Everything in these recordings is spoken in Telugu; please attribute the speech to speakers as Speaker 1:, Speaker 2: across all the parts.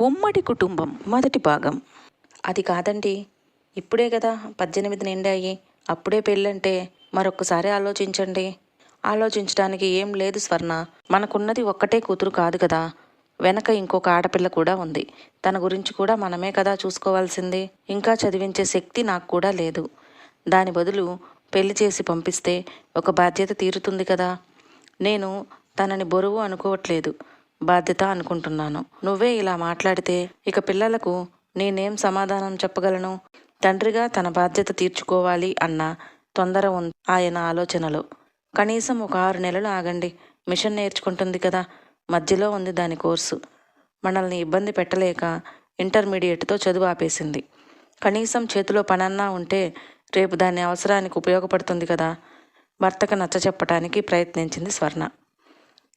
Speaker 1: ఉమ్మడి కుటుంబం మొదటి భాగం. అది కాదండి. ఇప్పుడే కదా పద్దెనిమిది నిండాయి. అప్పుడే పెళ్ళంటే మరొక్కసారి ఆలోచించండి. ఆలోచించడానికి ఏం లేదు స్వర్ణ. మనకున్నది ఒక్కటే కూతురు కాదు కదా. వెనక ఇంకొక ఆడపిల్ల కూడా ఉంది. తన గురించి కూడా మనమే కదా చూసుకోవాల్సింది. ఇంకా చదివించే శక్తి నాకు కూడా లేదు. దాని బదులు పెళ్ళి చేసి పంపిస్తే ఒక బాధ్యత తీరుతుంది కదా. నేను తనని బరువు అనుకోవట్లేదు. బాధ్యత అనుకుంటున్నాను. నువ్వే ఇలా మాట్లాడితే ఇక పిల్లలకు నేనేం సమాధానం చెప్పగలను? తండ్రిగా తన బాధ్యత తీర్చుకోవాలి అన్న తొందర ఉంది ఆయన ఆలోచనలో. కనీసం ఒక ఆరు నెలలు ఆగండి. మిషన్ నేర్చుకుంటుంది కదా. మధ్యలో ఉంది దాని కోర్సు. మనల్ని ఇబ్బంది పెట్టలేక ఇంటర్మీడియట్తో చదువు ఆపేసింది. కనీసం చేతిలో పనన్నా ఉంటే రేపు దాని అవసరానికి ఉపయోగపడుతుంది కదా. భర్తకు నచ్చ చెప్పటానికి ప్రయత్నించింది స్వర్ణ.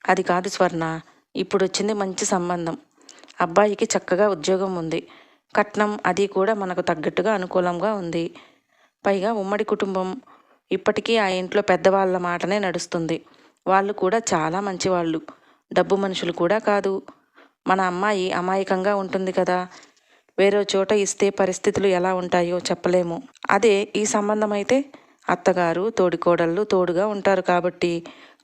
Speaker 1: అది కాదు స్వర్ణ. ఇప్పుడు వచ్చింది మంచి సంబంధం. అబ్బాయికి చక్కగా ఉద్యోగం ఉంది కట్నం అది కూడా మనకు తగ్గట్టుగా అనుకూలంగా ఉంది. పైగా ఉమ్మడి కుటుంబం ఇప్పటికీ ఆ ఇంట్లో పెద్దవాళ్ళ మాటనే నడుస్తుంది. వాళ్ళు కూడా చాలా మంచివాళ్ళు. డబ్బు మనుషులు కూడా కాదు. మన అమ్మాయి అమాయకంగా ఉంటుంది కదా. వేరే చోట ఇస్తే పరిస్థితులు ఎలా ఉంటాయో చెప్పలేము. అదే ఈ సంబంధం అయితే అత్తగారు తోడికోడళ్ళు తోడుగా ఉంటారు కాబట్టి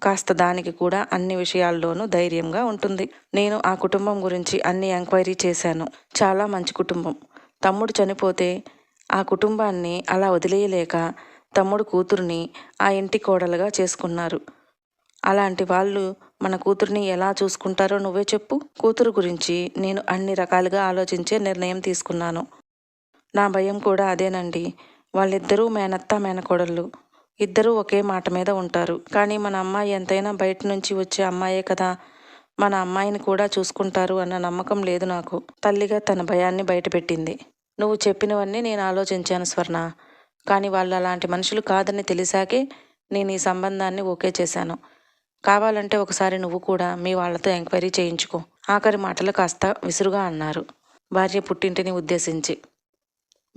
Speaker 1: కాస్త దానికి కూడా అన్ని విషయాల్లోనూ ధైర్యంగా ఉంటుంది. నేను ఆ కుటుంబం గురించి అన్ని ఎంక్వైరీ చేశాను. చాలా మంచి కుటుంబం. తమ్ముడు చనిపోతే ఆ కుటుంబాన్ని అలా వదిలేయలేక తమ్ముడు కూతుర్ని ఆ ఇంటి కోడలుగా చేసుకున్నారు. అలాంటి వాళ్ళు మన కూతుర్ని ఎలా చూసుకుంటారో నువ్వే చెప్పు. కూతురు గురించి నేను అన్ని రకాలుగా ఆలోచించే నిర్ణయం తీసుకున్నాను. నా భయం కూడా అదేనండి. వాళ్ళిద్దరూ మేనత్త మేనకోడళ్ళు. ఇద్దరూ ఒకే మాట మీద ఉంటారు. కానీ మన అమ్మాయి ఎంతైనా బయట నుంచి వచ్చే అమ్మాయే కదా. మన అమ్మాయిని కూడా చూసుకుంటారు అన్న నమ్మకం లేదు నాకు. తల్లిగా తన భయాన్ని బయటపెట్టింది. నువ్వు చెప్పినవన్నీ నేను ఆలోచించాను స్వర్ణ. కానీ వాళ్ళు అలాంటి మనుషులు కాదని తెలిసాకే నేను ఈ సంబంధాన్ని ఓకే చేశాను. కావాలంటే ఒకసారి నువ్వు కూడా మీ వాళ్ళతో ఎంక్వైరీ చేయించుకో. ఆఖరి మాటలు కాస్త విసురుగా అన్నారు. భార్య పుట్టింటిని ఉద్దేశించి.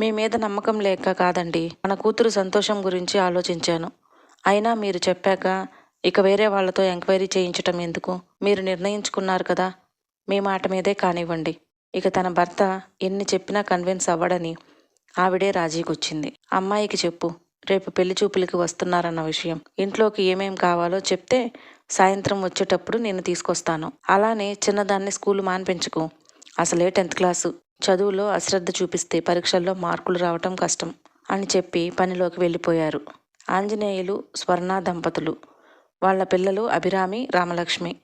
Speaker 1: మీ మీద నమ్మకం లేక కాదండి. మన కూతురు సంతోషం గురించి ఆలోచించాను. అయినా మీరు చెప్పాక ఇక వేరే వాళ్ళతో ఎంక్వైరీ చేయించటం ఎందుకు? మీరు నిర్ణయించుకున్నారు కదా. మీ మాట మీదే కానివ్వండి. ఇక తన భర్త ఎన్ని చెప్పినా కన్విన్స్ అవ్వడని ఆవిడే రాజీకొచ్చింది. అమ్మాయికి చెప్పు. రేపు పెళ్ళి చూపులకి వస్తున్నారన్న విషయం. ఇంట్లోకి ఏమేం కావాలో చెప్తే సాయంత్రం వచ్చేటప్పుడు నేను తీసుకొస్తాను. అలానే చిన్నదాన్ని స్కూల్ మాన్పించుకో. అసలే టెన్త్ క్లాసు. చదువులో అశ్రద్ధ చూపిస్తే పరీక్షల్లో మార్కులు రావటం కష్టం అని చెప్పి పనిలోకి వెళ్ళిపోయారు. ఆంజనేయులు స్వర్ణ దంపతులు వాళ్ళ పిల్లలు అభిరామి రామలక్ష్మి.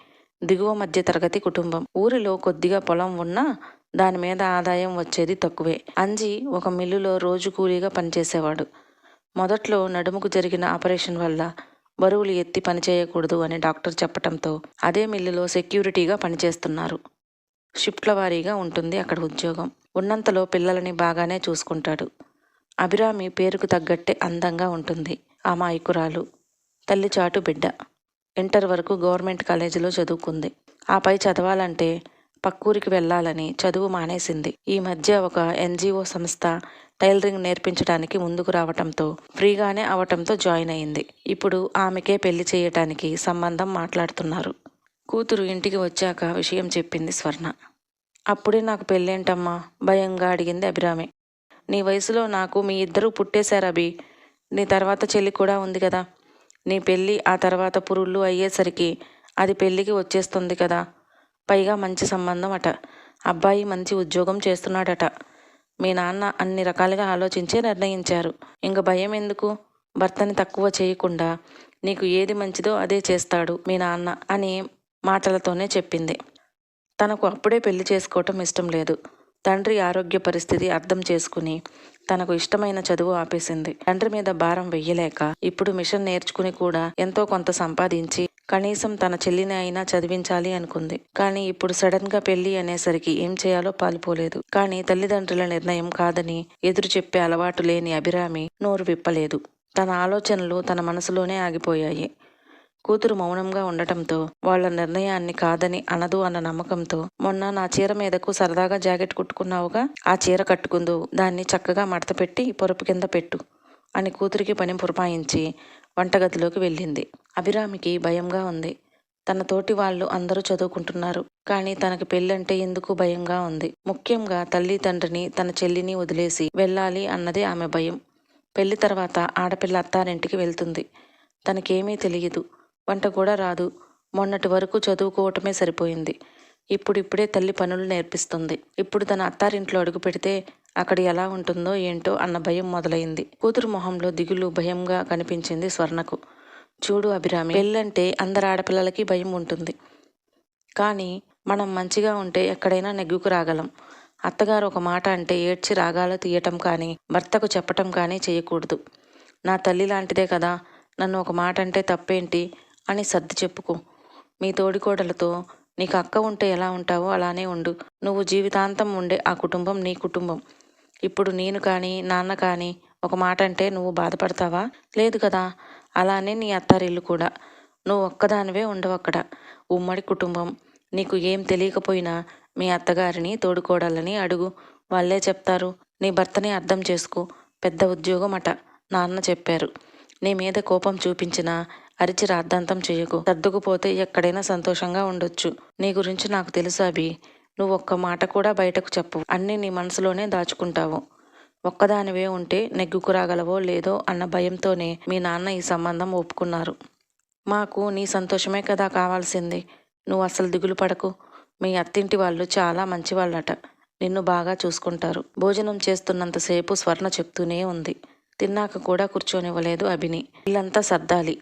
Speaker 1: దిగువ మధ్య తరగతి కుటుంబం. ఊరిలో కొద్దిగా పొలం ఉన్నా దాని మీద ఆదాయం వచ్చేది తక్కువే. అంజి ఒక మిల్లులో రోజు కూలీగా పనిచేసేవాడు. మొదట్లో నడుముకు జరిగిన ఆపరేషన్ వల్ల బరువులు ఎత్తి పనిచేయకూడదు అని డాక్టర్ చెప్పటంతో అదే మిల్లులో సెక్యూరిటీగా పనిచేస్తున్నారు. షిఫ్ట్ల వారీగా ఉంటుంది అక్కడ ఉద్యోగం. ఉన్నంతలో పిల్లలని బాగానే చూసుకుంటాడు. అభిరామి పేరుకు తగ్గట్టే అందంగా ఉంటుంది. అమాయకురాలు తల్లి చాటు బిడ్డ. ఇంటర్ వరకు గవర్నమెంట్ కాలేజీలో చదువుకుంది. ఆపై చదవాలంటే పక్కూరికి వెళ్ళాలని చదువు మానేసింది. ఈ మధ్య ఒక ఎన్జిఓ సంస్థ టైలరింగ్ నేర్పించడానికి ముందుకు రావటంతో ఫ్రీగానే అవటంతో జాయిన్ అయింది. ఇప్పుడు ఆమెకే పెళ్ళి చేయటానికి సంబంధం మాట్లాడుతున్నారు. కూతురు ఇంటికి వచ్చాక విషయం చెప్పింది స్వర్ణ. అప్పుడే నాకు పెళ్ళేంటమ్మా? భయంగా అడిగింది అభిరామి. నీ వయసులో నాకు మీ ఇద్దరూ పుట్టేశారు అభి. నీ తర్వాత చెల్లి కూడా ఉంది కదా. నీ పెళ్ళి ఆ తర్వాత పురుళ్ళు అయ్యేసరికి అది పెళ్ళికి వచ్చేస్తుంది కదా. పైగా మంచి సంబంధం అట. అబ్బాయి మంచి ఉద్యోగం చేస్తున్నాడట. మీ నాన్న అన్ని రకాలుగా ఆలోచించే నిర్ణయించారు. ఇంక భయం ఎందుకు? భర్తని తక్కువ చేయకుండా నీకు ఏది మంచిదో అదే చేస్తాడు మీ నాన్న అని మాటలతోనే చెప్పింది. తనకు అప్పుడే పెళ్ళి చేసుకోవటం ఇష్టం లేదు. తండ్రి ఆరోగ్య పరిస్థితి అర్థం చేసుకుని తనకు ఇష్టమైన చదువు ఆపేసింది. తండ్రి మీద భారం వెయ్యలేక ఇప్పుడు మిషన్ నేర్చుకుని కూడా ఎంతో కొంత సంపాదించి కనీసం తన చెల్లిని అయినా చదివించాలి అనుకుంది. కానీ ఇప్పుడు సడన్గా పెళ్ళి అనేసరికి ఏం చేయాలో పాలుపోలేదు. కానీ తల్లిదండ్రుల నిర్ణయం కాదని ఎదురు చెప్పే అలవాటు లేని అభిరామి నోరు విప్పలేదు. తన ఆలోచనలు తన మనసులోనే ఆగిపోయాయి. కూతురు మౌనంగా ఉండటంతో వాళ్ళ నిర్ణయాన్ని కాదని అనదు అన్న నమ్మకంతో మొన్న నా చీర మీదకు సరదాగా జాకెట్ కుట్టుకున్నావుగా ఆ చీర కట్టుకుందు దాన్ని చక్కగా మడత పెట్టి పొరుపు కింద పెట్టు అని కూతురికి పని పురమాయించి వంటగదిలోకి వెళ్ళింది. అభిరామికి భయంగా ఉంది. తన తోటి వాళ్ళు అందరూ చదువుకుంటున్నారు కానీ తనకి పెళ్ళంటే ఎందుకు భయంగా ఉంది? ముఖ్యంగా తల్లి తండ్రిని తన చెల్లిని వదిలేసి వెళ్ళాలి అన్నదే ఆమె భయం. పెళ్ళి తర్వాత ఆడపిల్ల అత్తారింటికి వెళ్తుంది. తనకేమీ తెలియదు. వంట కూడా రాదు. మొన్నటి వరకు చదువుకోవటమే సరిపోయింది. ఇప్పుడిప్పుడే తల్లి పనులు నేర్పిస్తుంది. ఇప్పుడు తన అత్తారింట్లో అడుగు పెడితే అక్కడ ఎలా ఉంటుందో ఏంటో అన్న భయం మొదలైంది. కూతురు మొహంలో దిగులు భయంగా కనిపించింది స్వర్ణకు. చూడు అభిరామి పెళ్ళంటే అందరు ఆడపిల్లలకి భయం ఉంటుంది. కానీ మనం మంచిగా ఉంటే ఎక్కడైనా నెగ్గుకు రాగలం. అత్తగారు ఒక మాట అంటే ఏడ్చి రాగాలు తీయటం కానీ భర్తకు చెప్పటం కానీ చేయకూడదు. నా తల్లి లాంటిదే కదా. నన్ను ఒక మాట అంటే తప్పేంటి? అని సర్ది చెప్పుకో. మీ తోడికోడలతో నీకు అక్క ఉంటే ఎలా ఉంటావో అలానే ఉండు. నువ్వు జీవితాంతం ఉండే ఆ కుటుంబం నీ కుటుంబం. ఇప్పుడు నేను కానీ నాన్న కానీ ఒక మాట అంటే నువ్వు బాధపడతావా? లేదు కదా. అలానే నీ అత్తారిల్లు కూడా. నువ్వు ఒక్కదానివే ఉండవు అక్కడ. ఉమ్మడి కుటుంబం. నీకు ఏం తెలియకపోయినా మీ అత్తగారిని తోడుకోడాలని అడుగు. వాళ్ళే చెప్తారు. నీ భర్తని అర్థం చేసుకో. పెద్ద ఉద్యోగం అట నాన్న చెప్పారు. నీ మీద కోపం చూపించినా అరిచి రాద్ధాంతం చేయకు. సర్దుకుపోతే ఎక్కడైనా సంతోషంగా ఉండొచ్చు. నీ గురించి నాకు తెలుసు అభి. నువ్వు ఒక్క మాట కూడా బయటకు చెప్పు అన్నీ నీ మనసులోనే దాచుకుంటావు. ఒక్కదానివే ఉంటే నెగ్గుకు రాగలవో లేదో అన్న భయంతోనే మీ నాన్న ఈ సంబంధం ఒప్పుకున్నారు. మాకు నీ సంతోషమే కదా కావాల్సింది. నువ్వు అసలు దిగులు పడకు. మీ అత్తింటి వాళ్ళు చాలా మంచివాళ్ళట. నిన్ను బాగా చూసుకుంటారు. భోజనం చేస్తున్నంతసేపు స్వర్ణ చెప్తూనే ఉంది. తిన్నాక కూడా కూర్చోనివ్వలేదు అభిని. ఇల్లంతా సర్దాలి.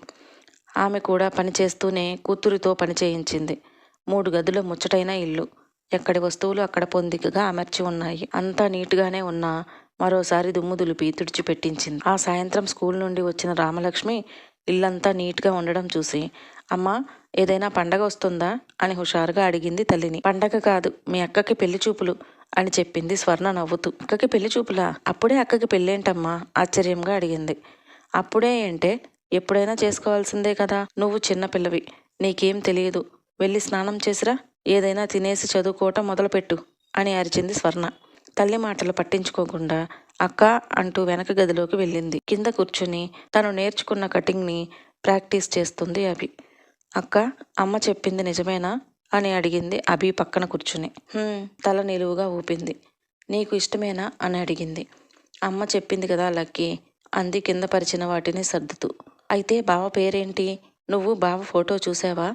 Speaker 1: ఆమె కూడా పని చేస్తూనే కూతురితో పని చేయించింది. మూడు గదుల ముచ్చటైన ఇల్లు. ఎక్కడి వస్తువులు అక్కడ పొందికగా అమర్చి ఉన్నాయి. అంతా నీట్గానే ఉన్నా మరోసారి దుమ్ము దులిపి తుడిచిపెట్టించింది. ఆ సాయంత్రం స్కూల్ నుండి వచ్చిన రామలక్ష్మి ఇల్లంతా నీట్గా ఉండడం చూసి అమ్మా ఏదైనా పండగ వస్తుందా? అని హుషారుగా అడిగింది తల్లిని. పండగ కాదు మీ అక్కకి పెళ్ళి చూపులు అని చెప్పింది స్వర్ణ నవ్వుతూ. అక్కకి పెళ్ళి చూపులా? అప్పుడే అక్కకి పెళ్ళేంటమ్మా? ఆశ్చర్యంగా అడిగింది. అప్పుడే ఏంటే? ఎప్పుడైనా చేసుకోవాల్సిందే కదా. నువ్వు చిన్నపిల్లవి నీకేం తెలియదు. వెళ్ళి స్నానం చేసిరా? ఏదైనా తినేసి చదువుకోవటం మొదలుపెట్టు అని అరిచింది స్వర్ణ. తల్లి మాటలు పట్టించుకోకుండా అక్క అంటూ వెనక గదిలోకి వెళ్ళింది. కింద కూర్చుని తను నేర్చుకున్న కటింగ్ని ప్రాక్టీస్ చేస్తుంది అభి. అక్క అమ్మ చెప్పింది నిజమేనా? అని అడిగింది అభి పక్కన కూర్చుని. తల నిలువుగా ఊపింది. నీకు ఇష్టమేనా? అని అడిగింది. అమ్మ చెప్పింది కదా లక్కీ అంది కింద పరిచిన వాటిని సర్దుతూ. అయితే బావ పేరేంటి? నువ్వు బావ ఫోటో చూసావా?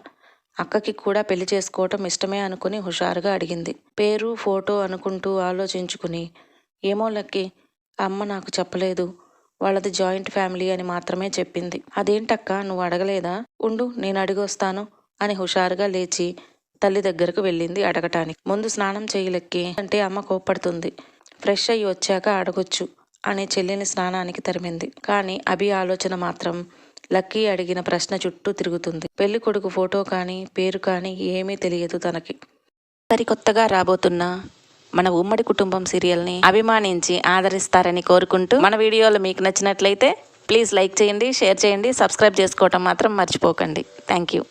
Speaker 1: అక్కకి కూడా పెళ్ళి చేసుకోవటం ఇష్టమే అనుకుని హుషారుగా అడిగింది. పేరు ఫోటో అనుకుంటూ ఆలోచించుకుని ఏమో లక్కీ అమ్మ నాకు చెప్పలేదు. వాళ్ళది జాయింట్ ఫ్యామిలీ అని మాత్రమే చెప్పింది. అదేంటక్క నువ్వు అడగలేదా? ఉండు నేను అడిగొస్తాను అని హుషారుగా లేచి తల్లి దగ్గరకు వెళ్ళింది అడగటానికి. ముందు స్నానం చేయలెక్కి అంటే అమ్మ కోప్పడుతుంది. ఫ్రెష్ అయ్యి వచ్చాక అడగొచ్చు అనే చెల్లిని స్నానానికి తరిమింది. కానీ అభి ఆలోచన మాత్రం లక్కీ అడిగిన ప్రశ్న చుట్టూ తిరుగుతుంది. పెళ్ళి కొడుకు ఫోటో కానీ పేరు కానీ ఏమీ తెలియదు తనకి. సరికొత్తగా రాబోతున్న మన ఉమ్మడి కుటుంబం సీరియల్ని అభిమానించి ఆదరిస్తారని కోరుకుంటూ మన వీడియోలు మీకు నచ్చినట్లయితే ప్లీజ్ లైక్ చేయండి షేర్ చేయండి సబ్స్క్రైబ్ చేసుకోవటం మాత్రం మర్చిపోకండి. Thank you.